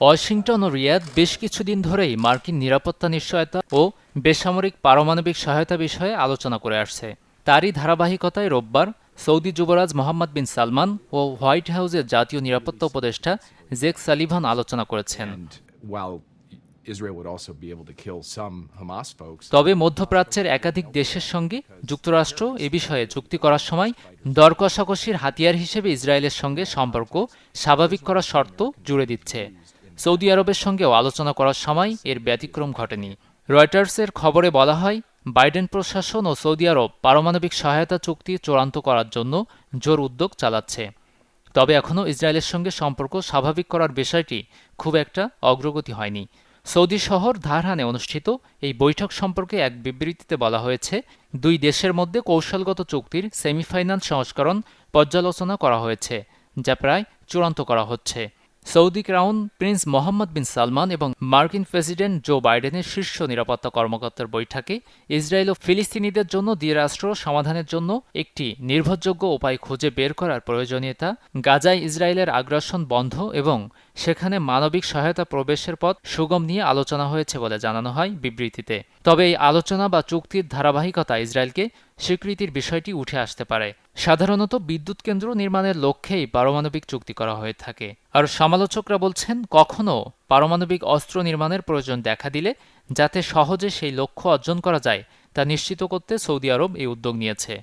Washington ও রিয়াদ বেশ কিছুদিন ধরেই মার্কিন নিরাপত্তা নিশ্চয়তা ও বেসামরিক পারমাণবিক সহায়তা বিষয়ে আলোচনা করে আসছে। তারই ধারাবাহিকতায় রোববার সৌদি যুবরাজ মোহাম্মদ বিন সালমান ও হোয়াইট হাউসের জাতীয় নিরাপত্তা উপদেষ্টা জেক সালিভান আলোচনা করেছেন। তবে মধ্যপ্রাচ্যের একাধিক দেশের সঙ্গে যুক্তরাষ্ট্র এ বিষয়ে চুক্তি করার সময় দর কষাকষির হাতিয়ার হিসেবে ইসরায়েলের সঙ্গে সম্পর্ক স্বাভাবিক করার শর্ত জুড়ে দিচ্ছে। সৌদি আরবের সঙ্গেও আলোচনা করার সময় এর ব্যতিক্রম ঘটেনি। রয়টার্সের খবরে বলা হয়, বাইডেন প্রশাসন ও সৌদি আরব পারমাণবিক সহায়তা চুক্তি চূড়ান্ত করার জন্য জোর উদ্যোগ চালাচ্ছে। তবে এখনও ইসরায়েলের সঙ্গে সম্পর্ক স্বাভাবিক করার বিষয়টি খুব একটা অগ্রগতি হয়নি। সৌদি শহর ধারহানে অনুষ্ঠিত এই বৈঠক সম্পর্কে এক বিবৃতিতে বলা হয়েছে, দুই দেশের মধ্যে কৌশলগত চুক্তির সেমিফাইনাল সংস্করণ পর্যালোচনা করা হয়েছে, যা প্রায় চূড়ান্ত করা হচ্ছে। Saudi crown prince Mohammed bin Salman এবং মার্কিন প্রেসিডেন্ট জো বাইডেনের শীর্ষ নিরাপত্তা কর্মকর্তার বৈঠকে ইসরায়েল ও ফিলিস্তিনিদের জন্য দ্বিরাষ্ট্র সমাধানের জন্য একটি নির্ভরযোগ্য উপায় খুঁজে বের করার প্রয়োজনীয়তা, গাজায় ইসরায়েলের আগ্রাসন বন্ধ এবং সেখানে মানবিক সহায়তা প্রবেশের পথ সুগম নিয়ে আলোচনা হয়েছে বলে জানানো হয় বিবৃতিতে। তবে এই আলোচনা বা চুক্তির ধারাবাহিকতা ইসরায়েলকে স্বীকৃতির বিষয়টি উঠে আসতে পারে। সাধারণত বিদ্যুৎ কেন্দ্র নির্মাণের লক্ষ্যেই পারমাণবিক চুক্তি করা হয়ে থাকে। আর সমালোচকরা বলছেন কখনও পারমাণবিক অস্ত্র নির্মাণের প্রয়োজন দেখা দিলে, যাতে সহজে সেই লক্ষ্য অর্জন করা যায়, তা নিশ্চিত করতে সৌদি আরব এই উদ্যোগ নিয়েছে।